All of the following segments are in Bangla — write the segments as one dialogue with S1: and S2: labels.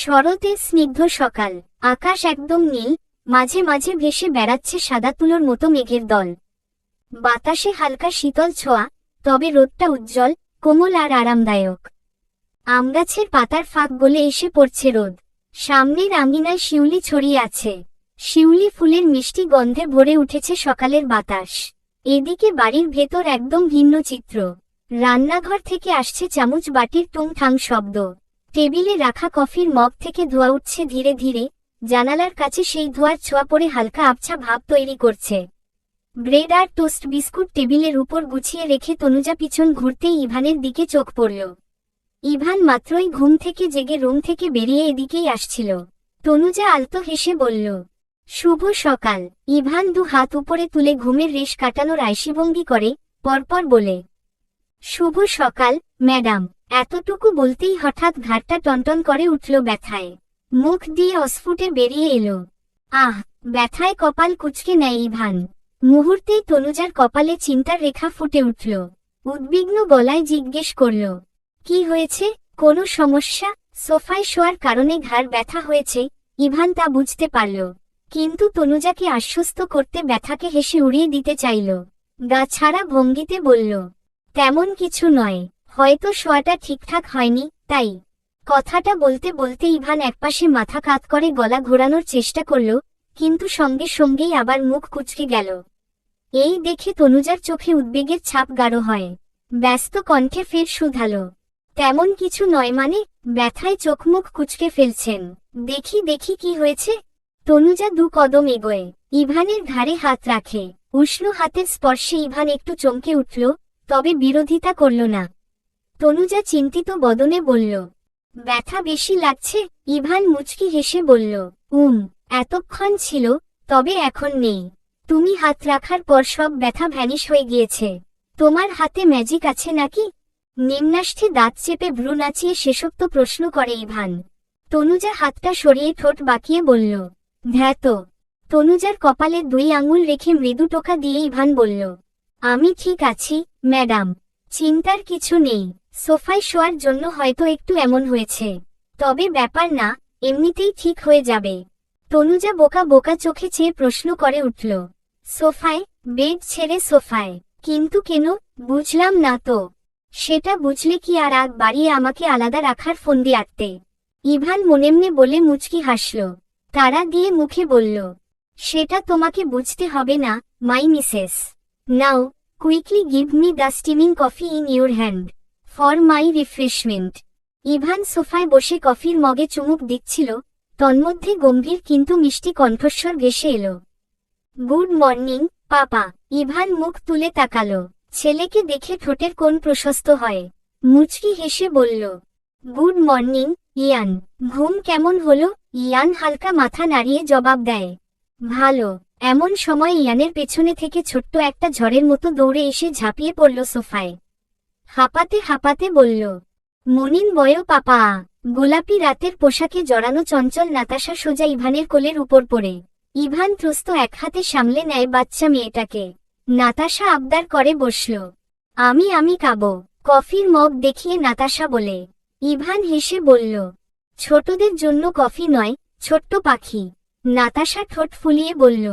S1: শরতের স্নিগ্ধ সকাল। আকাশ একদম নীল, মাঝে মাঝে ভেসে বেড়াচ্ছে সাদা তুলোর মতো মেঘের দল। বাতাসে হালকা শীতল ছোঁয়া, তবে রোদটা উজ্জ্বল, কোমল আর আরামদায়ক। আমগাছের পাতার ফাঁক গলে এসে পড়ছে রোদ। সামনের আঙ্গিনায় শিউলি ছড়িয়ে আছে। শিউলি ফুলের মিষ্টি গন্ধে ভরে উঠেছে সকালের বাতাস। এদিকে বাড়ির ভেতর একদম ভিন্ন চিত্র। রান্নাঘর থেকে আসছে চামচ বাটির টুং টুংঠাং শব্দ। টেবিলে রাখা কফির মগ থেকে ধোয়া উঠছে ধীরে ধীরে, জানালার কাছে সেই ধোয়ার ছোঁয়া পড়ে হালকা আবছা ভাব তৈরি করছে। ব্রেড আর টোস্ট বিস্কুট টেবিলের উপর গুছিয়ে রেখে তনুজা পিছন ঘুরতেই ইভানের দিকে চোখ পড়ল। ইভান মাত্রই ঘুম থেকে জেগে রুম থেকে বেরিয়ে এদিকেই আসছিল। তনুজা আলতো হেসে বলল, শুভ সকাল। ইভান দু হাত উপরে তুলে ঘুমের রেশ কাটানোর আইসিভঙ্গি করে, পরপর বলে, শুভ সকাল, ম্যাডাম। এতটুকু বলতেই হঠাৎ ঘাটটা টনটন করে উঠল ব্যথায়। মুখ দিয়ে অস্ফুটে বেরিয়ে এলো। আহ, ব্যথায় কপাল কুচকে নেয় ইভান। মুহূর্তেই তনুজার কপালে চিন্তার রেখা ফুটে উঠল। উদ্বিগ্ন গলায় জিজ্ঞেস করল, কি হয়েছে? কোনো সমস্যা? সোফায় শোয়ার কারণে ঘাড় ব্যথা হয়েছে? ইভান তা বুঝতে পারল। কিন্তু তনুজাকে আশ্বস্ত করতে ব্যথাকে হেসে উড়িয়ে দিতে চাইল। গা ছাড়া ভঙ্গিতে বলল, তেমন কিছু নয়। হয়তো শোয়াটা ঠিকঠাক হয়নি, তাই। কথাটা বলতে বলতে ইভান একপাশে মাথা কাত করে গলা ঘোরানোর চেষ্টা করল, কিন্তু সঙ্গে সঙ্গেই আবার মুখ কুচকে গেল। এই দেখে তনুজার চোখে উদ্বেগের ছাপ গাঢ় হয়। ব্যস্ত কণ্ঠে ফের শুধাল। তেমন কিছু নয় মানে ব্যথায় চোখ মুখ কুচকে ফেলছেন। দেখি দেখি কি হয়েছে। তনুজা দু কদম এগোয়। ইভানের ঘাড়ে হাত রাখে। উষ্ণ হাতের স্পর্শে ইভান একটু চমকে উঠল, তবে বিরোধিতা করল না। তনুজা চিন্তিত বদনে বলল, ব্যথা বেশি লাগছে? ইভান মুচকি হেসে বলল, উম, এতক্ষণ ছিল, তবে এখন নেই। তুমি হাত রাখার পর সব ব্যথা ভ্যানিশ হয়ে গিয়েছে। তোমার হাতে ম্যাজিক আছে নাকি? নিম্নাষ্ঠে দাঁত চেপে ভ্রু নাচিয়ে শেষোক্ত প্রশ্ন করে ইভান। তনুজা হাতটা সরিয়ে ঠোঁট বাঁকিয়ে বলল, ধ্যাত। তনুজার কপালে দুই আঙুল রেখে মৃদু টোকা দিয়ে ইভান বলল, আমি ঠিক আছি, ম্যাডাম। চিন্তার কিছু নেই। সোফায় শোয়ার জন্য হয়তো একটু এমন হয়েছে। তবে ব্যাপার না, এমনিতেই ঠিক হয়ে যাবে। তনুজা বোকা বোকা চোখে চেয়ে প্রশ্ন করে উঠল, সোফায়? বেড ছেড়ে সোফায়। কিন্তু কেন? বুঝলাম না তো। সেটা বুঝলে কি আর আগ বাড়িয়ে আমাকে আলাদা রাখার ফন্দি আটতে? ইভান মনেমনে বলে মুচকি হাসল। তারা দিয়ে মুখে বলল, সেটা তোমাকে বুঝতে হবে না, my missus. Now, quickly give me the steaming coffee in your hand. For my refreshment. Evan সোফায় বসে কফির মগে চুমুক দিচ্ছিল, তন্মধ্যে গম্ভীর কিন্তু মিষ্টি কণ্ঠস্বর ভেসে এলো। গুড মর্নিং, পাপা। ইভান মুখ তুলে তাকালো। ছেলেকে দেখে ঠোঁটের কোন প্রশস্ত হয়। মুচকি হেসে বলল, গুড মর্নিং, ইয়ান। ঘুম কেমন হলো? ইয়ান হালকা মাথা নাড়িয়ে জবাব দেয়, ভালো। এমন সময় ইয়ানের পেছনে থেকে ছোট্ট একটা ঝড়ের মতো দৌড়ে এসে ঝাঁপিয়ে পড়ল সোফায়। হাঁপাতে হাঁপাতে বলল, মনিন বয় পাপা, গোলাপি রাতের পোশাকে জড়ানো চঞ্চল নাতাশা সোজা ইভানের কোলের উপর পড়ে। ইভান ত্রস্ত এক হাতে সামলে নেয় বাচ্চা মেয়েটাকে। নাতাশা আবদার করে বসল, আমি আমি কাবো কফির মগ দেখিয়ে নাতাশা বলে। ইভান হেসে বলল, ছোটদের জন্য কফি নয়, ছোট্ট পাখি। নাতাশা ঠোঁট ফুলিয়ে বলল,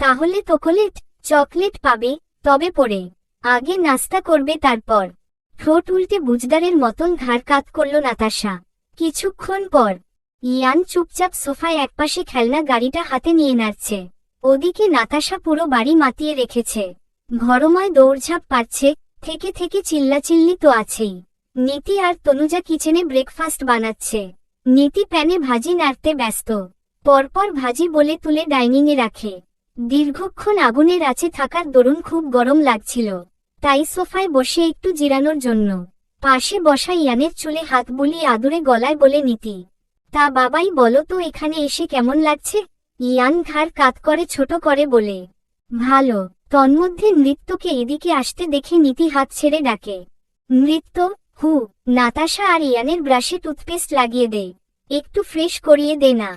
S1: তাহলে তোকলেট চকলেট পাবে, তবে পড়ে। আগে নাস্তা করবে তারপর। ঠোঁট উল্টে বুজদারের মতন ঘাড় কাত করল নাতাশা। কিছুক্ষণ পর, ইয়ান চুপচাপ সোফায় একপাশে খেলনা গাড়িটা হাতে নিয়ে নাড়ছে। ওদিকে নাতাশা পুরো বাড়ি মাতিয়ে রেখেছে। ঘরময় দৌড়ঝাঁপ পাচ্ছে, থেকে থেকে চিল্লাচিল্লি তো আছেই। নীতি আর তনুজা কিচেনে ব্রেকফাস্ট বানাচ্ছে। নীতি প্যানে ভাজি নাড়তে ব্যস্ত। পরপর ভাজি বলে তুলে ডাইনিংয়ে রাখে। দীর্ঘক্ষণ আগুনের আছে থাকার দরুন খুব গরম লাগছিল। তাই সোফায় বসে একটু জিরানোর জন্য। পাশে বসা ইয়ানের চুলে হাত বুলিয়ে আদুরে গলায় বলে নীতি, তা বাবাই বলো তো এখানে এসে কেমন লাগছে? ইয়ান ঘাড় কাত করে ছোট করে বলে, ভালো। তন্মধ্যে নৃত্যকে এদিকে আসতে দেখে নীতি হাত ছেড়ে ডাকে, নৃত্য? হু, নাতাশা আর ইয়ানের ব্রাশে টুথপেস্ট লাগিয়ে দে, একটু ফ্রেশ করিয়ে দে না।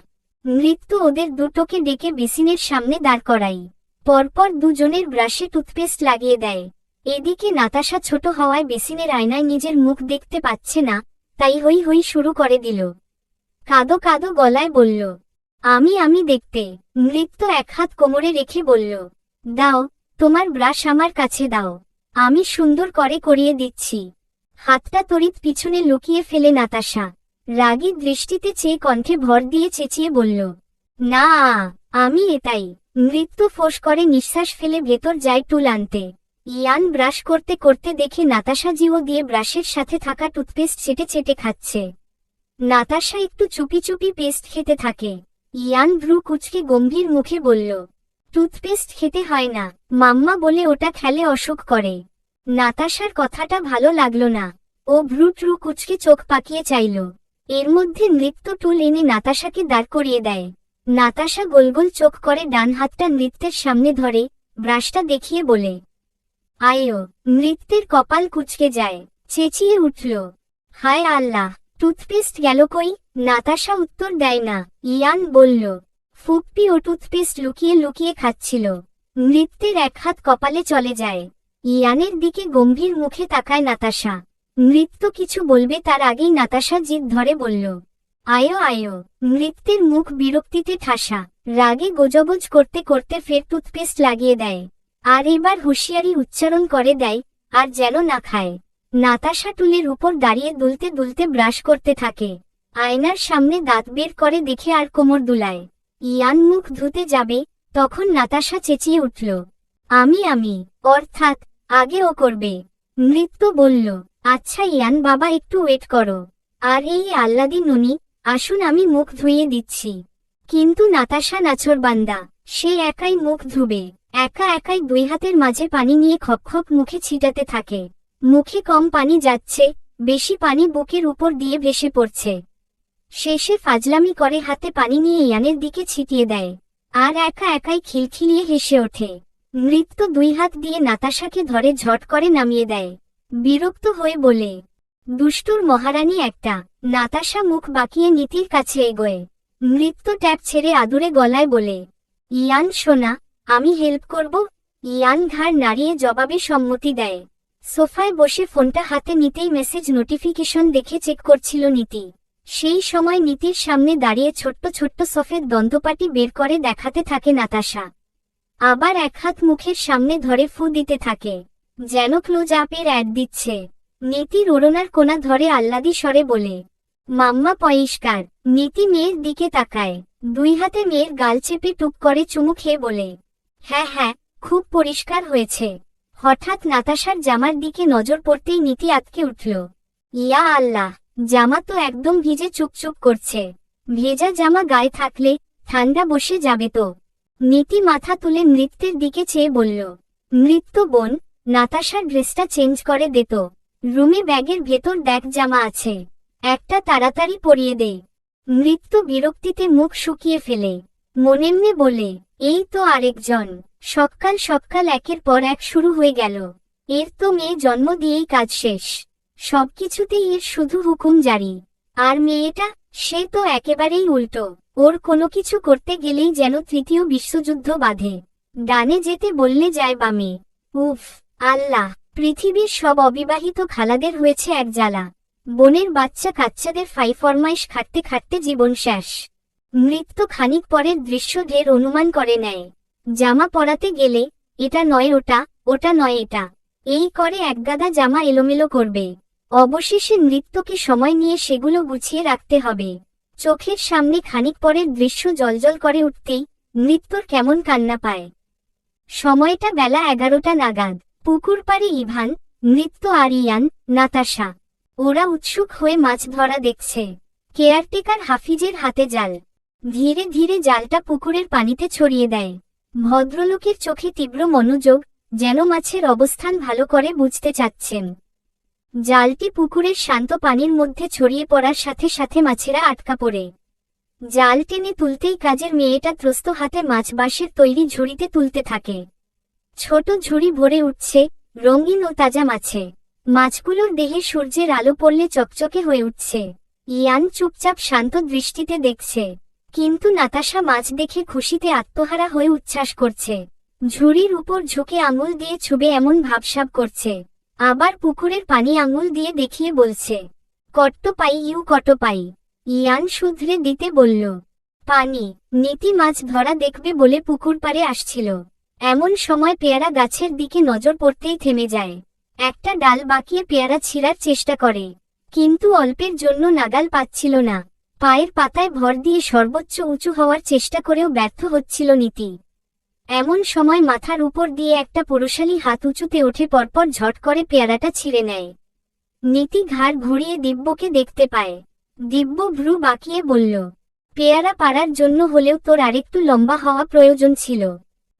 S1: নৃত্য ওদের দুটোকে ডেকে বেসিনের সামনে দাঁড় করাই পরপর দুজনের ব্রাশে টুথপেস্ট লাগিয়ে দেয়। এদিকে নাতাশা ছোট হওয়ায় বেসিনের আয়নায় নিজের মুখ দেখতে পাচ্ছে না, তাই হই হই শুরু করে দিল। কাদো কাদো গলায় বলল, আমি আমি দেখতে। নৃত্য এক হাত কোমরে রেখে বলল, দাও, তোমার ব্রাশ আমার কাছে দাও। আমি সুন্দর করে করিয়ে দিচ্ছি। হাতটা তড়িৎ পিছনে লুকিয়ে ফেলে নাতাশা। রাগী দৃষ্টিতে চেয়ে কণ্ঠে ভর দিয়ে চেঁচিয়ে বলল, না, আমি এটাই। নৃত্য ফোঁস করে নিঃশ্বাস ফেলে ভেতর যায় টুল আনতে। ইয়ান ব্রাশ করতে করতে দেখে নাতাশা জিও দিয়ে ব্রাশের সাথে থাকা টুথপেস্ট চেটে চেটে খাচ্ছে। নাতাশা একটু চুপি চুপি পেস্ট খেতে থাকে। ইয়ান ভ্রু কুচকে গম্ভীর মুখে বলল, টুথপেস্ট খেতে হয় না, মাম্মা বলে ওটা খেলে অসুখ করে। নাতাশার কথাটা ভালো লাগল না। ও ভ্রু ট্রু কুচকে চোখ পাকিয়ে চাইল। এর মধ্যে নৃত্য টুল এনে নাতাশাকে দাঁড় করিয়ে দেয়। নাতাশা গোলগোল চোখ করে ডান হাতটা নৃত্যের সামনে ধরে, ব্রাশটা দেখিয়ে বলে আয়ো নৃত্যের কপাল কুচকে যায়, চেঁচিয়ে উঠল। হায় আল্লাহ, টুথপেস্ট গেল কই? নাতাশা উত্তর দেয় না, ইয়ান বলল। ফুপ্পি ও টুথপেস্ট লুকিয়ে লুকিয়ে খাচ্ছিল। নৃত্যের এক হাত কপালে চলে যায়। ইয়ানের দিকে গম্ভীর মুখে তাকায় নাতাশা। নৃত্য কিছু বলবে তার আগেই নাতাশা জিদ ধরে বলল, আয়ো আয়ো, নৃত্যের মুখ বিরক্তিতে ঠাসা। রাগে গোজগোজ করতে করতে ফের টুথপেস্ট লাগিয়ে দেয়। আর এবার হুঁশিয়ারি উচ্চারণ করে দেয়, আর যেন না খায়। নাতাশা টুলের উপর দাঁড়িয়ে দুলতে দুলতে ব্রাশ করতে থাকে। আয়নার সামনে দাঁত বের করে দেখে আর কোমর দুলায়। ইয়ান মুখ ধুতে যাবে, তখন নাতাশা চেঁচিয়ে উঠল, আমি আমি, অর্থাৎ, আগে ও করবে। নৃত্য বলল আচ্ছা ইয়ান বাবা, একটু ওয়েট করো। আর এই আল্লাদি নুনি, আসুন আমি মুখ ধুইয়ে দিচ্ছি। কিন্তু নাতাশা নাচরবান্দা, সে একাই মুখ ধুবে। একা একাই দুই হাতের মাঝে পানি নিয়ে খপখপ মুখে ছিটাতে থাকে। মুখে কম পানি যাচ্ছে, বেশি পানি বুকের উপর দিয়ে ভেসে পড়ছে। শেষে ফাজলামি করে হাতে পানি নিয়ে ইয়ানের দিকে ছিটিয়ে দেয়। আর একা একাই খিলখিলিয়ে হেসে ওঠে। নৃত্য দুই হাত দিয়ে নাতাশাকে ধরে ঝট করে নামিয়ে দেয়। বিরক্ত হয়ে বলে, দুষ্টুর মহারানী একটা, নাতাশা মুখ বাঁকিয়ে নীতির কাছে এগোয়। নৃত্য ট্যাপ ছেড়ে আদুরে গলায় বলে, ইয়ান সোনা আমি হেল্প করব? ইয়ান ঘাড় নাড়িয়ে জবাবে সম্মতি দেয়। সোফায় বসে ফোনটা হাতে নিতেই মেসেজ নোটিফিকেশন দেখে চেক করছিল নীতি। সেই সময় নীতির সামনে দাঁড়িয়ে ছোট্ট ছোট্ট সফেদ দন্তপাটি বের করে দেখাতে থাকে নাতাশা। আবার এক হাত মুখের সামনে ধরে ফু দিতে থাকে। যেন ক্লোজ আপের অ্যাড দিচ্ছে। নীতির ওড়নার কোনা ধরে আহ্লাদি স্বরে বলে, মাম্মা পরিষ্কার নীতি মেয়ের দিকে তাকায়। দুই হাতে মেয়ের গাল চেপে টুক করে চুমু খেয়ে বলে হ্যাঁ হ্যাঁ খুব পরিষ্কার হয়েছে। হঠাৎ নাতাশার জামার দিকে নজর পড়তেই নীতি আটকে উঠল। ইয়া আল্লাহ, জামা তো একদম ভিজে চুপচুপ করছে। ভেজা জামা গায়ে থাকলে ঠান্ডা বসে যাবে তো। নীতি মাথা তুলে নৃত্যের দিকে চেয়ে বলল, নৃত্য বোন, নাতাশার ড্রেসটা চেঞ্জ করে দিত রুমে ব্যাগের ভেতর দেখ জামা আছে। একটা তাড়াতাড়ি পরিয়ে দে। নৃত্য বিরক্তিতে মুখ শুকিয়ে ফেলে। মনেমনে বলে, এই তো আরেকজন। সকাল সকাল একের পর এক শুরু হয়ে গেল। এর তো মেয়ে জন্ম দিয়েই কাজ শেষ। সবকিছুতেই এর শুধু হুকুম জারি। আর মেয়েটা, সে তো একেবারেই উল্টো। ওর কোনো কিছু করতে গেলেই যেন তৃতীয় বিশ্বযুদ্ধ বাঁধে। ডানে যেতে বললে যায় বামে। উফ, আল্লাহ, পৃথিবীর সব অবিবাহিত খালাদের হয়েছে এক জ্বালা। বোনের বাচ্চা কাচ্চাদের ফাই ফরমাইশ খাটতে খাটতে জীবন শেষ। নৃত্য খানিক পরের দৃশ্য ঢের অনুমান করে নেয়। জামা পরাতে গেলে, এটা নয় ওটা ওটা নয় এটা। এই করে একগাদা জামা এলোমেলো করবে। অবশেষে নৃত্যকে সময় নিয়ে সেগুলো গুছিয়ে রাখতে হবে। চোখের সামনে খানিক পরের দৃশ্য জলজল করে উঠতেই নৃত্যর কেমন কান্না পায়। সময়টা বেলা এগারোটা নাগাদ। পুকুর পাড়ে ইভান, নৃত্য আর ইয়ান, নাতাশা। ওরা উৎসুক হয়ে মাছ ধরা দেখছে। কেয়ারটেকার হাফিজের হাতে জাল। ধীরে ধীরে জালটা পুকুরের পানিতে ছড়িয়ে দেয়। ভদ্রলোকের চোখে তীব্র মনোযোগ, যেন মাছের অবস্থান ভালো করে বুঝতে চাচ্ছেন। জালটি পুকুরের শান্ত পানির মধ্যে ছড়িয়ে পড়ার সাথে সাথে মাছেরা আটকা পড়ে। জাল টেনে তুলতেই কাজের মেয়েটা ত্রস্ত হাতে মাছ বাঁশের তৈরি ঝুড়িতে তুলতে থাকে। ছোট ঝুড়ি ভরে উঠছে, রঙিন ও তাজা মাছে। মাছগুলোর দেহে সূর্যের আলো পড়লে চকচকে হয়ে উঠছে। ইয়ান চুপচাপ শান্ত দৃষ্টিতে দেখছে। কিন্তু নাতাশা মাছ দেখে খুশিতে আত্মহারা হয়ে উচ্ছ্বাস করছে। ঝুড়ির উপর ঝুঁকে আঙুল দিয়ে ছুবে এমন ভাবসাব করছে। আবার পুকুরের পানি আঙুল দিয়ে দেখিয়ে বলছে কট্ট পাই ইউ কট পাই ইয়ান শুধরে দিতে বলল, পানি, নীতি মাছ ধরা দেখবে বলে পুকুর পারে আসছিল। এমন সময় পেয়ারা গাছের দিকে নজর পড়তেই থেমে যায়। একটা ডাল বাঁকিয়ে পেয়ারা ছিঁড়ার চেষ্টা করে, কিন্তু অল্পের জন্য নাগাল পাচ্ছিল না। পায়ের পাতায় ভর দিয়ে সর্বোচ্চ উঁচু হওয়ার চেষ্টা করেও ব্যর্থ হচ্ছিল নীতি। এমন সময় মাথার উপর দিয়ে একটা পুরুষালী হাত উঁচুতে ওঠে, পরপর ঝট করে পেয়ারাটা ছিঁড়ে নেয়। নীতি ঘাড় ঘুরিয়ে দিব্যকে দেখতে পায়। দিব্য ভ্রু বাঁকিয়ে বলল, পেয়ারা পাড়ার জন্য হলেও তোর আরেকটু লম্বা হওয়া প্রয়োজন ছিল।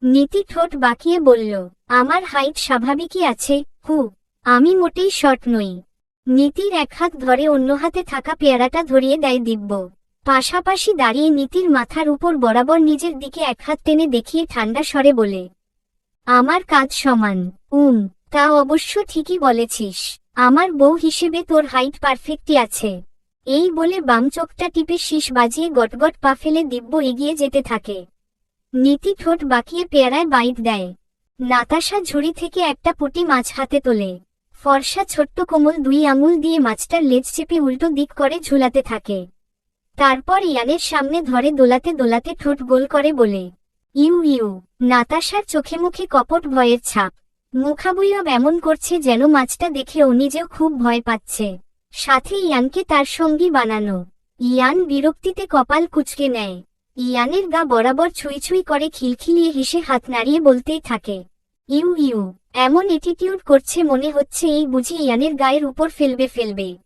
S1: নীতি ঠোঁট বাঁকিয়ে বলল, আমার হাইট স্বাভাবিকই আছে, হু, আমি মোটেই শর্ট নই। নীতির এক হাত ধরে অন্য হাতে থাকা পেয়ারাটা ধরিয়ে দেয় দিব্য। পাশাপাশি দাঁড়িয়ে নীতির মাথার উপর বরাবর নিজের দিকে এক হাত টেনে দেখিয়ে ঠান্ডা স্বরে বলে, আমার কাজ সমান, উম, তা অবশ্য ঠিকই বলেছিস। আমার বউ হিসেবে তোর হাইট পারফেক্টই আছে এই বলে বাম চোখটা টিপে শীষ বাজিয়ে গটগট পা ফেলে দিব্য এগিয়ে যেতে থাকে। নীতি ঠোঁট বাঁকিয়ে পেয়ারায় বাইট দেয়। নাতাশা ঝুড়ি থেকে একটা পুটি মাছ হাতে তোলে। ফর্সা ছোট্ট কোমল দুই আঙুল দিয়ে মাছটার লেজ চেপে উল্টো দিক করে ঝুলাতে থাকে। তারপর ইয়ানের সামনে ধরে দোলাতে দোলাতে ঠোঁট গোল করে বলে, ইউ ইউ, নাতাশার চোখে মুখে কপট ভয়ের ছাপ। মুখাবয়ব এমন করছে যেন মাছটা দেখে ও নিজেও খুব ভয় পাচ্ছে। সাথে ইয়ানকে তার সঙ্গী বানানো। ইয়ান বিরক্তিতে কপাল কুচকে নেয়। ইয়ানের গা বরাবর ছুঁই ছুঁই করে খিলখিলিয়ে হেসে হাত নাড়িয়ে বলতেই থাকে ইউ ইউ। এমন এটিটিউড করছে মনে হচ্ছে এই বুঝি ইয়ানের গায়ের উপর ফেলবে ফেলবে।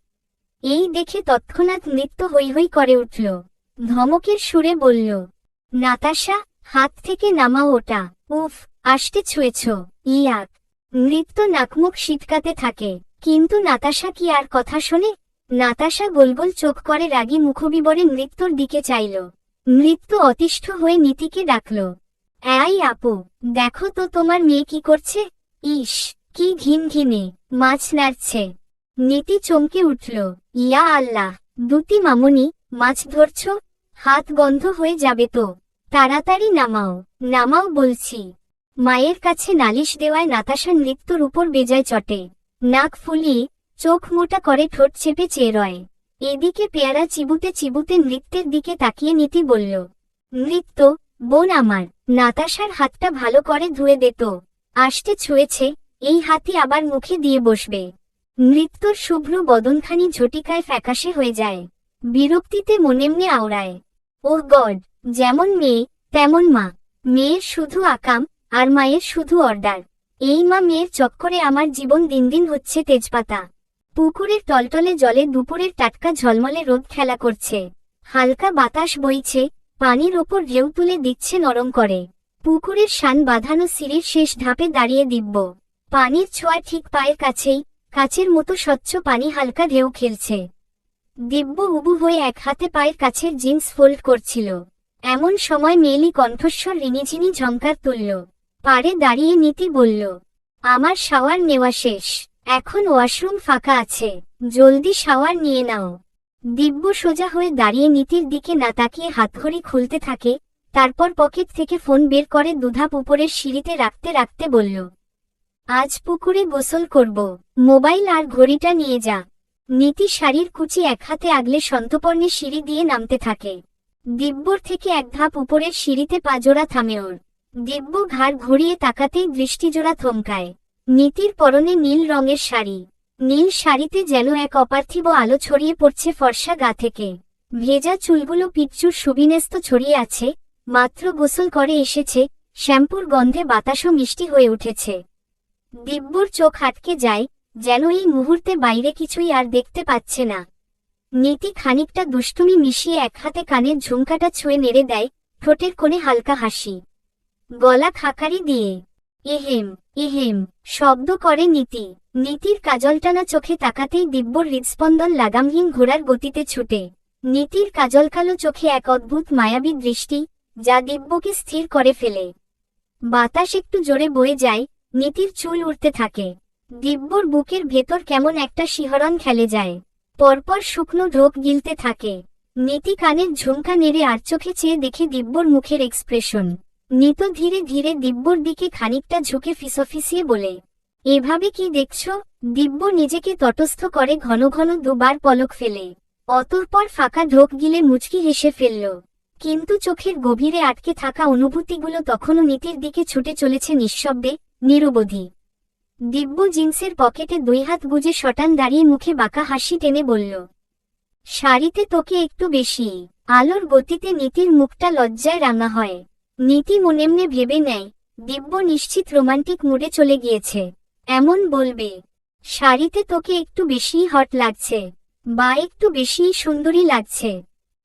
S1: এই দেখে তৎক্ষণাৎ নৃত্য হৈ হৈ করে উঠল। ধমকের সুরে বলল, নাতাশা, হাত থেকে নামাও ওটা। উফ, আসতে ছুঁয়েছ, ইয়াক। নৃত্য নাকমুখ শীতকাতে থাকে। কিন্তু নাতাশা কি আর কথা শোনে? নাতাশা গোলগোল চোখ করে রাগী মুখবিবরে নৃত্যর দিকে চাইল। নৃত্য অতিষ্ঠ হয়ে নীতিকে ডাকল। এই আপু, দেখো তো তোমার মেয়ে কি করছে? ইস কি ঘিন ঘিনে মাছ নাড়ছে। নীতি চমকে উঠল, ইয়া আল্লাহ, দুটি মামুনি, মাছ ধরছ? হাত গন্ধ হয়ে যাবে তো। তাড়াতাড়ি নামাও নামাও বলছি। মায়ের কাছে নালিশ দেওয়ায় নাতাশা নৃত্যর উপর বেজায় চটে। নাক ফুলিয়ে, চোখ মোটা করে ঠোঁট চেপে চেয়ে রয়। এদিকে পেয়ারা চিবুতে চিবুতে নৃত্যের দিকে তাকিয়ে নীতি বলল, নৃত্য, বোন আমার নাতাশার হাতটা ভালো করে ধুয়ে দিত আসতে ছুঁয়েছে, এই হাতি আবার মুখে দিয়ে বসবে। নৃত্যর শুভ্র বদনখানি ঝটিকায় ফ্যাকাশে হয়ে যায়। বিরক্তিতে মনেমনে আওড়ায়। ওহ গড, যেমন মেয়ে, তেমন মা। মেয়ের শুধু আকাম, আর মায়ের শুধু অর্ডার। এই মা মেয়ের চক্করে আমার জীবন দিন দিন হচ্ছে তেজপাতা। পুকুরের টলটলে জলে দুপুরের টাটকা ঝলমলে রোদ খেলা করছে। হালকা বাতাস বইছে পানির ওপর ঢেউ তুলে দিচ্ছে নরম করে। পুকুরের শান বাঁধানো সিঁড়ির শেষ ধাপে দাঁড়িয়ে দিব্য। পানির ছোঁয়া ঠিক পায়ের কাছেই কাচের মতো স্বচ্ছ পানি হালকা ঢেউ খেলছে। দিব্য উবু হয়ে এক হাতে পায়ের কাছের জিন্স ফোল্ড করছিল। এমন সময় মেয়েলি কণ্ঠস্বর রিনিঝিনি ঝঙ্কার তুলল। পারে দাঁড়িয়ে নীতি বলল, আমার শাওয়ার নেওয়া শেষ। এখন ওয়াশরুম ফাঁকা আছে। জলদি শাওয়ার নিয়ে নাও। দিব্য সোজা হয়ে দাঁড়িয়ে নীতির দিকে না তাকিয়ে হাতঘড়ি খুলতে থাকে, তারপর পকেট থেকে ফোন বের করে দুধাপ উপরের সিঁড়িতে রাখতে রাখতে বলল, আজ পুকুরে গোসল করব, মোবাইল আর ঘড়িটা নিয়ে যা। নীতি শাড়ির কুচি এক হাতে আগলে সন্তপর্ণে সিঁড়ি দিয়ে নামতে থাকে। দিব্যর থেকে এক ধাপ উপরের সিঁড়িতে পাজোড়া থামে ওর। দিব্য ঘাড় ঘুরিয়ে তাকাতেই দৃষ্টিজোড়া থমকায়। নীতির পরনে নীল রঙের শাড়ি। নীল শাড়িতে যেন এক অপার্থিব আলো ছড়িয়ে পড়ছে ফর্সা গা থেকে। ভেজা চুলগুলো পিচ্চুর সুবিন্যস্ত ছড়িয়ে আছে, মাত্র গোসল করে এসেছে, শ্যাম্পুর গন্ধে বাতাসও মিষ্টি হয়ে উঠেছে। দিব্যর চোখ আটকে যায়, যেন এই মুহূর্তে বাইরে কিছুই আর দেখতে পাচ্ছে না। নীতি খানিকটা দুষ্টুমি মিশিয়ে এক হাতে কানের ঝুমকাটা ছুঁয়ে নেড়ে দেয়, ঠোঁটের কোণে হালকা হাসি। গলা খাকারি দিয়ে। এহেম এহেম শব্দ করে নীতি। নীতির কাজলটানা চোখে তাকাতেই দিব্যর হৃদস্পন্দন লাগামহীন ঘোড়ার গতিতে ছুটে। নীতির কাজলকালো চোখে এক অদ্ভুত মায়াবী দৃষ্টি, যা দিব্যকে স্থির করে ফেলে। বাতাস একটু জোরে বয়ে যায়, নীতির চুল উঠতে থাকে। দিব্যর বুকের ভেতর কেমন একটা শিহরণ খেলে যায়। পরপর শুকনো ঢোক গিলতে থাকে। নীতি কানের ঝুমকা নেড়ে আর চোখে চেয়ে দেখে দিব্যর মুখের এক্সপ্রেশন। নিত ধীরে ধীরে দিব্যর দিকে খানিকটা ঝুঁকে ফিসফিসিয়ে বলে, এভাবে কি দেখছ? দিব্য নিজেকে তটস্থ করে ঘন ঘন দুবার পলক ফেলে। অতঃপর ফাঁকা ঢোক গিলে মুচকি হেসে ফেলল। কিন্তু চোখের গভীরে আটকে থাকা অনুভূতিগুলো তখনও নীতির দিকে ছুটে চলেছে নিঃশব্দে, নিরবধি। দিব্য জিন্সের পকেটে দুই হাত গুজে শটান দাঁড়িয়ে মুখে বাঁকা হাসি টেনে বলল, শাড়িতে তোকে একটু বেশি। আলোর গতিতে নীতির মুখটা লজ্জায় রাঙা হয়। নীতি মনেমনে ভেবে নেয়। দিব্য নিশ্চিত রোমান্টিক মুডে চলে গিয়েছে। এমন বলবে, শাড়িতে তোকে একটু বেশিই হট লাগছে, বা একটু বেশিই সুন্দরী লাগছে।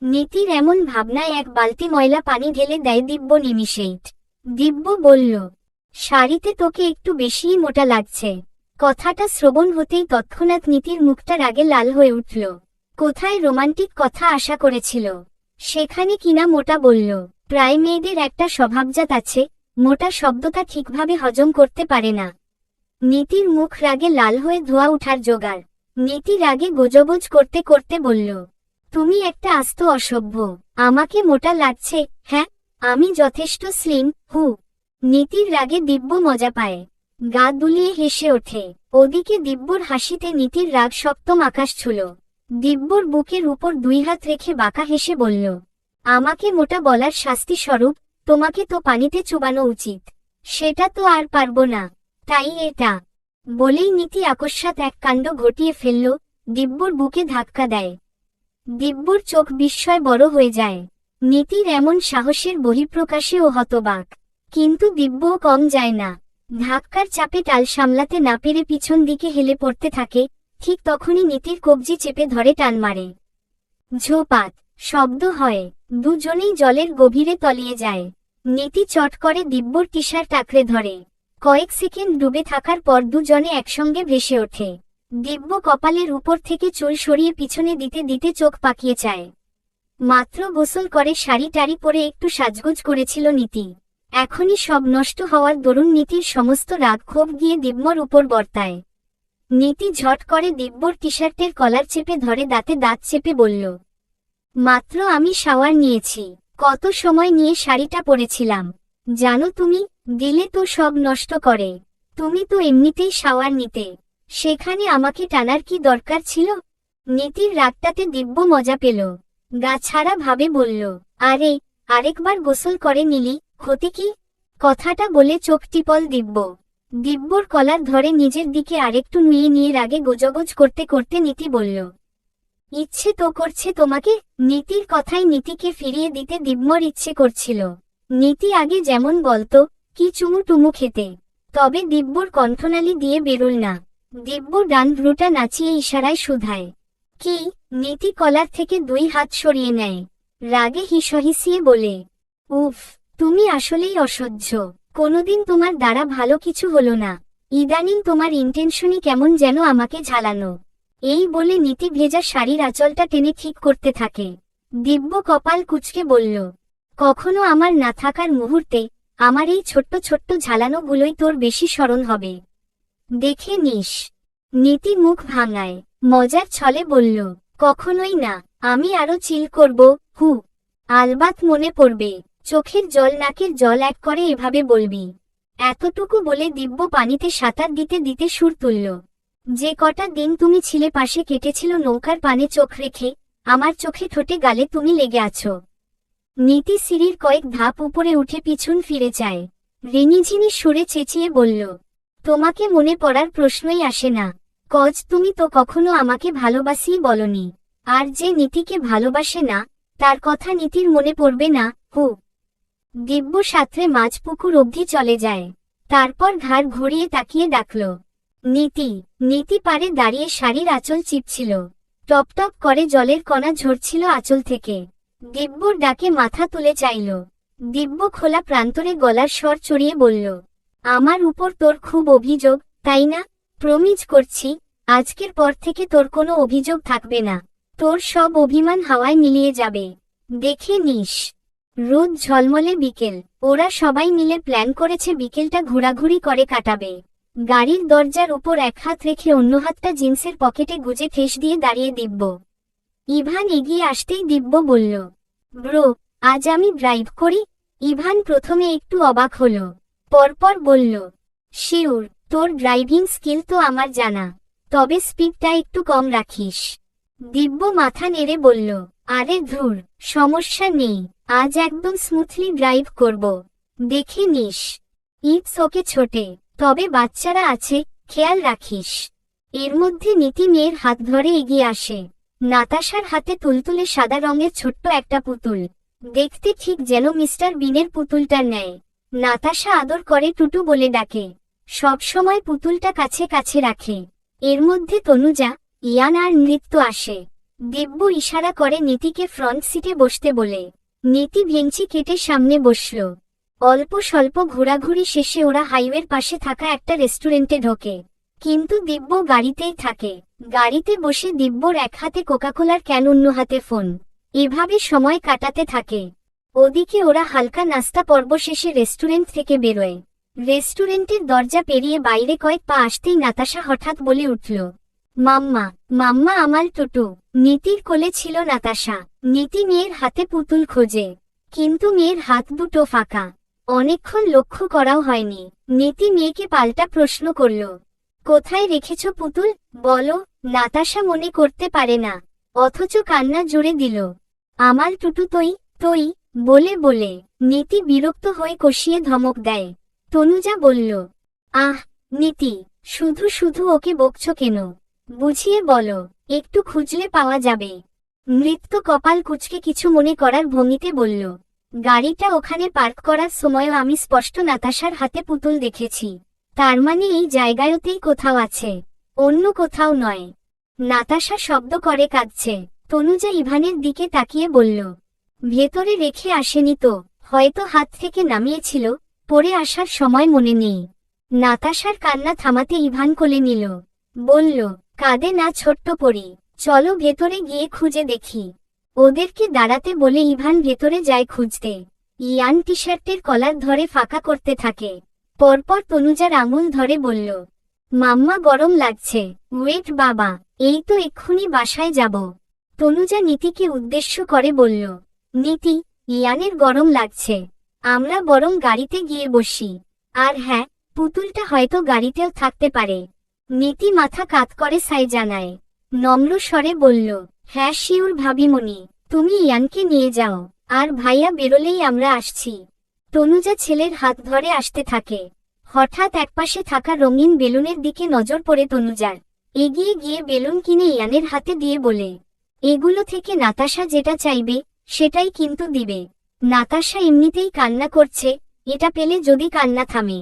S1: নীতির এমন ভাবনায় এক বালতি ময়লা পানি ঢেলে দেয় দিব্য নিমিষেইট দিব্য বলল, শাড়িতে তোকে একটু বেশিই মোটা লাগছে। কথাটা শ্রবণ হতেই তৎক্ষণাৎ নীতির মুখটার আগে লাল হয়ে উঠল। কোথায় রোমান্টিক কথা আশা করেছিল? সেখানে কিনা মোটা বলল প্রায় মেয়েদের একটা স্বভাবজাত আছে, মোটা শব্দটা ঠিকভাবে হজম করতে পারে না। নীতির মুখ রাগে লাল হয়ে ধোয়া উঠার জোগাড়। নীতি রাগে গোজবোজ করতে করতে বলল, তুমি একটা আস্ত অসভ্য, আমাকে মোটা লাগছে হ্যাঁ আমি যথেষ্ট স্লিম হু। নীতির রাগে দিব্য মজা পায়। গা দুলিয়ে হেসে ওঠে। ওদিকে দিব্যর হাসিতে নীতির রাগ সপ্তম আকাশ ছুল। দিব্যর বুকের উপর দুই হাত রেখে বাঁকা হেসে বলল আমাকে মোটা বলার শাস্তি স্বরূপ তোমাকে তো পানিতে চুবানো উচিত। সেটা তো আর পারব না। তাই এটা। বলেই নীতি আকস্মাত এক কাণ্ড ঘটিয়ে ফেলল, দিব্যর বুকে ধাক্কা দেয়। দিব্যর চোখ বিস্ময় বড় হয়ে যায়। নীতির এমন সাহসের বহিঃপ্রকাশে ও হতবাক। কিন্তু দিব্যও কম যায় না। ধাক্কার চাপে টাল সামলাতে না পেরে পিছন দিকে হেলে পড়তে থাকে, ঠিক তখনই নীতির কবজি চেপে ধরে টান মারে। ঝোপাত। শব্দ হয়। দুজনেই জলের গভীরে তলিয়ে যায়। নীতি চট করে দিব্যর টিশার টাকরে ধরে। কয়েক সেকেন্ড ডুবে থাকার পর দুজনে একসঙ্গে ভেসে ওঠে। দিব্য কপালের উপর থেকে চুল সরিয়ে পিছনে দিতে দিতে চোখ পাকিয়ে চায় মাত্র গোসল করে শাড়ি টাড়ি পরে একটু সাজগোজ করেছিল নীতি। এখনই সব নষ্ট হওয়ার দরুন নীতির সমস্ত রাগ ক্ষোভ গিয়ে দিব্যর উপর বর্তায়। নীতি ঝট করে দিব্যর টি শার্টের কলার চেপে ধরে দাঁতে দাঁত চেপে বলল মাত্র আমি শাওয়ার নিয়েছি। কত সময় নিয়ে শাড়িটা পরেছিলাম? জানো তুমি, দিলে তো সব নষ্ট করে। তুমি তো এমনিতেই শাওয়ার নিতে। সেখানে আমাকে টানার কি দরকার ছিল? নীতির রাগটাতে দিব্য মজা পেল। গা ছাড়া ভাবে বলল, আরে, আরেকবার গোসল করে নিলি, ক্ষতি কি? কথাটা বলে চোখ টিপল দিব্য। দিব্যর কলার ধরে নিজের দিকে আরেকটু নিয়ে নিয়ে রাগে গোজগোজ করতে করতে নীতি বলল ইচ্ছে তো করছে তোমাকে নীতির কথাই নীতিকে ফিরিয়ে দিতে দিব্যর ইচ্ছে করছিল। নীতি আগে যেমন বলতো, কি চুমু টুমু খেতে, তবে দিব্যর কণ্ঠনালী দিয়ে বেরোল না। দিব্য ডান ভ্রুটা নাচিয়ে ইশারায় শুধায়। কি, নীতি কলার থেকে দুই হাত সরিয়ে নেয়। রাগে হিসহিসিয়ে বলে, উফ, তুমি আসলেই অসহ্য। কোনোদিন তোমার দ্বারা ভালো কিছু হলো না। ইদানিং তোমার ইন্টেনশনই কেমন যেন আমাকে ঝালানো। এই বলে নীতি ভেজা শাড়ির আঁচলটা টেনে ঠিক করতে থাকে। দিব্য কপাল কুচকে বলল, কখনো আমার না থাকার মুহূর্তে আমার এই ছোট্ট ছোট্ট ঝালানোগুলোই তোর বেশি স্মরণ হবে। দেখে নিস। নীতি মুখ ভাঙায়, মজার ছলে বলল, কখনোই না, আমি আরও চিল করব, হু। আলবাত মনে পড়বে, চোখের জল নাকের জল এক করে এভাবে বলবি। এতটুকু বলে দিব্য পানিতে সাঁতার দিতে দিতে সুর তুলল। যে কটা দিন তুমি ছিলে পাশে কেটেছিল নৌকার পানে চোখ রেখে, আমার চোখে ঠোঁটে গালে তুমি লেগে আছো। নীতি সিঁড়ির কয়েক ধাপ উপরে উঠে পিছন ফিরে চায় রিনিঝিনি সুরে চেঁচিয়ে বলল, তোমাকে মনে পড়ার প্রশ্নই আসে না। কজ তুমি তো কখনো আমাকে ভালোবাসি বলনি। আর যে নীতিকে ভালোবাসে না, তার কথা নীতির মনে পড়বে না, হু। দিব্য সাঁতরে মাঝপুকুর অবধি চলে যায়। তারপর ঘাড় ঘুরিয়ে তাকিয়ে ডাকল নীতি নীতি পারে দাঁড়িয়ে শাড়ির আঁচল চিপছিল। টপ টপ করে জলের কণা ঝরছিল আঁচল থেকে। দিব্যর ডাকে মাথা তুলে চাইল। দিব্য খোলা প্রান্তরে গলার স্বর চড়িয়ে বলল, আমার উপর তোর খুব অভিযোগ, তাই না? প্রমিজ করছি, আজকের পর থেকে তোর কোনো অভিযোগ থাকবে না। তোর সব অভিমান হাওয়ায় মিলিয়ে যাবে। দেখে নিস। রোদ ঝলমলে বিকেল। ওরা সবাই মিলে প্ল্যান করেছে বিকেলটা ঘোরাঘুরি করে কাটাবে। গাড়ির দরজার উপর এক হাত রেখে অন্য হাতটা জিন্সের পকেটে গুজে ঠেস দিয়ে দাঁড়িয়ে দিব্য। ইভান এগিয়ে আসতেই দিব্য বলল, ব্রো, আজ আমি ড্রাইভ করি। ইভান প্রথমে একটু অবাক হল। পরপর বলল, শিওর, তোর ড্রাইভিং স্কিল তো আমার জানা। তবে স্পিডটা একটু কম রাখিস। দিব্য মাথা নেড়ে বলল, আরে ধুর, সমস্যা নেই। আজ একদম স্মুথলি ড্রাইভ করব। দেখে নিস। ইটস ওকে ছোটে। তবে বাচ্চারা আছে, খেয়াল রাখিস। এর মধ্যে নীতি মেয়ের হাত ধরে এগিয়ে আসে। নাতাশার হাতে তুলতুলে সাদা রঙের ছোট্ট একটা পুতুল। দেখতে ঠিক যেন মিস্টার বিনের পুতুলটার ন্যায় নাতাশা আদর করে টুটু বলে ডাকে। সবসময় পুতুলটা কাছে কাছে রাখে। এর মধ্যে তনুজা, ইয়ান আর নৃত্য আসে। দিব্য ইশারা করে নীতিকে ফ্রন্ট সিটে বসতে বলে। নীতি ভেঞ্চি কেটে সামনে বসল। অল্প স্বল্প ঘোরাঘুরি শেষে ওরা হাইওয়ের পাশে থাকা একটা রেস্টুরেন্টে ঢোকে। কিন্তু দিব্য গাড়িতেই থাকে। গাড়িতে বসে দিব্যর এক হাতে কোকাকোলার ক্যান, অন্য হাতে ফোন। এভাবে সময় কাটাতে থাকে। ওদিকে ওরা হালকা নাস্তা পর্ব শেষে রেস্টুরেন্ট থেকে বেরোয়। রেস্টুরেন্টের দরজা পেরিয়ে বাইরে কয়েক পা আসতেই নাতাশা হঠাৎ বলে উঠল, মাম্মা মাম্মা আমার টুটু। নীতির কোলে ছিল নাতাশা। নীতি মেয়ের হাতে পুতুল খোঁজে। কিন্তু মেয়ের হাত দুটো ফাঁকা। অনেকক্ষণ লক্ষ্য করাও হয়নি। নীতি মেয়েকে পাল্টা প্রশ্ন করল। কোথায় রেখেছ পুতুল? বলো, নাতাশা মনে করতে পারে না। অথচ কান্না জুড়ে দিল। আমার টুটু তৈ তৈ, বলে বলে। নীতি বিরক্ত হয়ে কষিয়ে ধমক দেয়। তনুজা বলল, আহ, নীতি, শুধু শুধু ওকে বকছ কেন? বুঝিয়ে বলো, একটু খুঁজলে পাওয়া যাবে। নৃত্য কপাল কুচকে কিছু মনে করার ভঙ্গিতে বলল গাড়িটা ওখানে পার্ক করার সময়ও আমি স্পষ্ট নাতাশার হাতে পুতুল দেখেছি। তার মানে এই জায়গায়তেই কোথাও আছে, অন্য কোথাও নয়। নাতাশা শব্দ করে কাঁদছে। তনুজা ইভানের দিকে তাকিয়ে বলল, ভেতরে রেখে আসেনি তো, হয়তো হাত থেকে নামিয়েছিল পরে আসার সময় মনে নেই। নাতাশার কান্না থামাতে ইভান কোলে নিল, বলল, কাঁদে না ছোট্ট পরি, চলো ভেতরে গিয়ে খুঁজে দেখি। ওদেরকে দাঁড়াতে বলে ইভান ভেতরে যায় খুঁজতে। ইয়ান টি শার্টের কলার ধরে ফাঁকা করতে থাকে। পরপর তনুজার আঙুল ধরে বলল, মাম্মা, গরম লাগছে। ওয়েট, বাবা, এই তো এক্ষুনি বাসায় যাব। তনুজা নীতিকে উদ্দেশ্য করে বলল, নীতি, ইয়ানের গরম লাগছে। আমরা বরং গাড়িতে গিয়ে বসি। আর হ্যাঁ পুতুলটা হয়তো গাড়িতেও থাকতে পারে। নীতি মাথা কাত করে সাই জানায় নম্র স্বরে বলল হ্যাঁ শিউর ভাবিমণি, তুমি ইয়ানকে নিয়ে যাও। আর ভাইয়া বেরোলেই আমরা আসছি। তনুজা ছেলের হাত ধরে আসতে থাকে। হঠাৎ একপাশে থাকা রঙিন বেলুনের দিকে নজর পড়ে তনুজার। এগিয়ে গিয়ে বেলুন কিনে ইয়ানের হাতে দিয়ে বলে, এগুলো থেকে নাতাশা যেটা চাইবে, সেটাই কিন্তু দিবে। নাতাশা এমনিতেই কান্না করছে, এটা পেলে যদি কান্না থামে।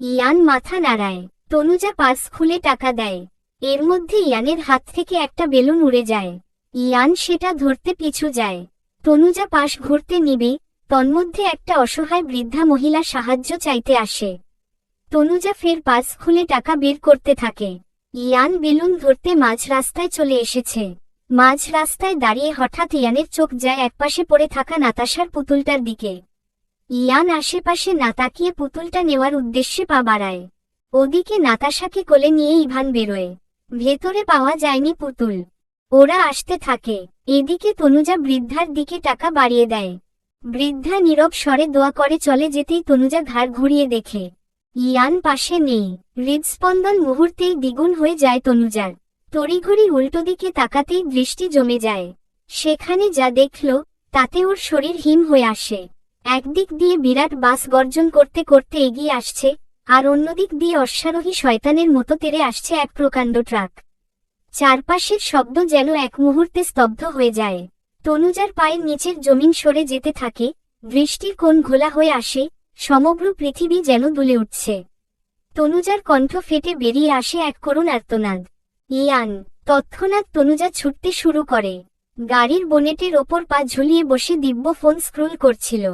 S1: ইয়ান মাথা নাড়ায়। তনুজা পার্স খুলে টাকা দেয়। এর মধ্যে ইয়ানের হাত থেকে একটা বেলুন উড়ে যায়। ইয়ান সেটা ধরতে পিছু যায়। তনুজা পাশ ঘুরতে নিবে, তন্মধ্যে একটা অসহায় বৃদ্ধা মহিলা সাহায্য চাইতে আসে। তনুজা ফের পাস খুলে টাকা বের করতে থাকে। ইয়ান বেলুন ধরতে মাঝ রাস্তায় চলে এসেছে। মাঝ রাস্তায় দাঁড়িয়ে হঠাৎ ইয়ানের চোখ যায় একপাশে পড়ে থাকা নাতাশার পুতুলটার দিকে। ইয়ান আশেপাশে না তাকিয়ে পুতুলটা নেওয়ার উদ্দেশ্যে পা বাড়ায়। ওদিকে নাতাশাকে কোলে নিয়ে ইভান বেরোয়। ভেতরে পাওয়া যায়নি পুতুল। ওরা আসতে থাকে। এদিকে তনুজা বৃদ্ধার দিকে টাকা বাড়িয়ে দেয়। বৃদ্ধা নীরব স্বরে দোয়া করে চলে যেতেই তনুজা ঘাড় ঘুরিয়ে দেখে। ইয়ান পাশে নেই। হৃদস্পন্দন মুহূর্তেই দ্বিগুণ হয়ে যায় তনুজার। তড়িঘড়ি উল্টো দিকে তাকাতেই দৃষ্টি জমে যায়। সেখানে যা দেখল, তাতে ওর শরীর হিম হয়ে আসে। একদিক দিয়ে বিরাট বাস গর্জন করতে করতে এগিয়ে আসছে, আর অন্যদিক দিয়ে অশ্বারোহী শয়তানের মতো তেরে আসছে এক প্রকাণ্ড ট্রাক। চারপাশের শব্দ যেন এক মুহূর্তে স্তব্ধ হয়ে যায়। তনুজার পায়ের নিচের জমিন সরে যেতে থাকে দৃষ্টির কোণ ঘোলা হয়ে আসে, সমগ্র পৃথিবী যেন দুলে উঠছে। তনুজার কণ্ঠ ফেটে বেরিয়ে আসে এক করুণ আর্তনাদ। ইয়ান, তৎক্ষণাৎ তনুজা ছুটতে শুরু করে। গাড়ির বোনেটের ওপর পা ঝুলিয়ে বসে দিব্য ফোন স্ক্রোল করছিল।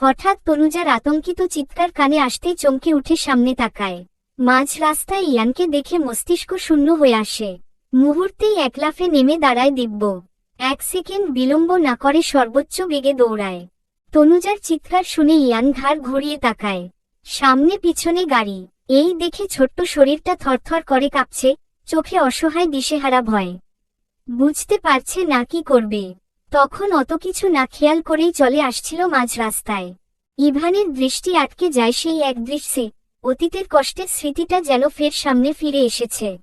S1: হঠাৎ তনুজার আতঙ্কিত চিৎকার কানে আসতেই চমকে উঠে সামনে তাকায়। মাঝ রাস্তায় ইয়ানকে দেখে মস্তিষ্ক শূন্য হয়ে আসে। মুহূর্তেই একলাফে নেমে দাঁড়ায় দিব্য। এক সেকেন্ড বিলম্ব না করে সর্বোচ্চ বেগে দৌড়ায়। তনুজার চিৎকার শুনে ইয়ান ঘাড় ঘুরিয়ে তাকায়। সামনে পিছনে গাড়ি। এই দেখে ছোট্ট শরীরটা থরথর করে কাঁপছে, চোখে অসহায় দিশেহারা ভয়। বুঝতে পারছে না কি করবে। তখন অত কিছু না খেয়াল করেই চলে আসছিল মাঝ রাস্তায়। ইভানের দৃষ্টি আটকে যায় সেই এক দৃশ্যে, অতীতের কষ্টের স্মৃতিটা যেন ফের সামনে ফিরে এসেছে।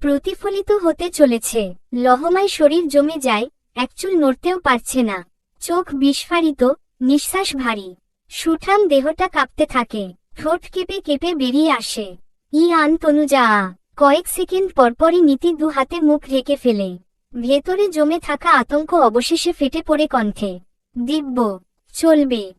S1: প্রতিফলিত হতে চলেছে। লহমায় শরীর জমে যায়, একচুল নড়তেও পারছে না। চোখ বিস্ফারিত, নিঃশ্বাস ভারী। সুঠাম দেহটা কাঁপতে থাকে। ঠোঁট কেঁপে কেঁপে বেরিয়ে আসে। ই আন তনুজা। কয়েক সেকেন্ড পরপরই নীতি দু হাতে মুখ ঢেকে ফেলে। ভেতরে জমে থাকা আতঙ্ক অবশেষে ফেটে পড়ে কণ্ঠে। দিব্য। চলবে।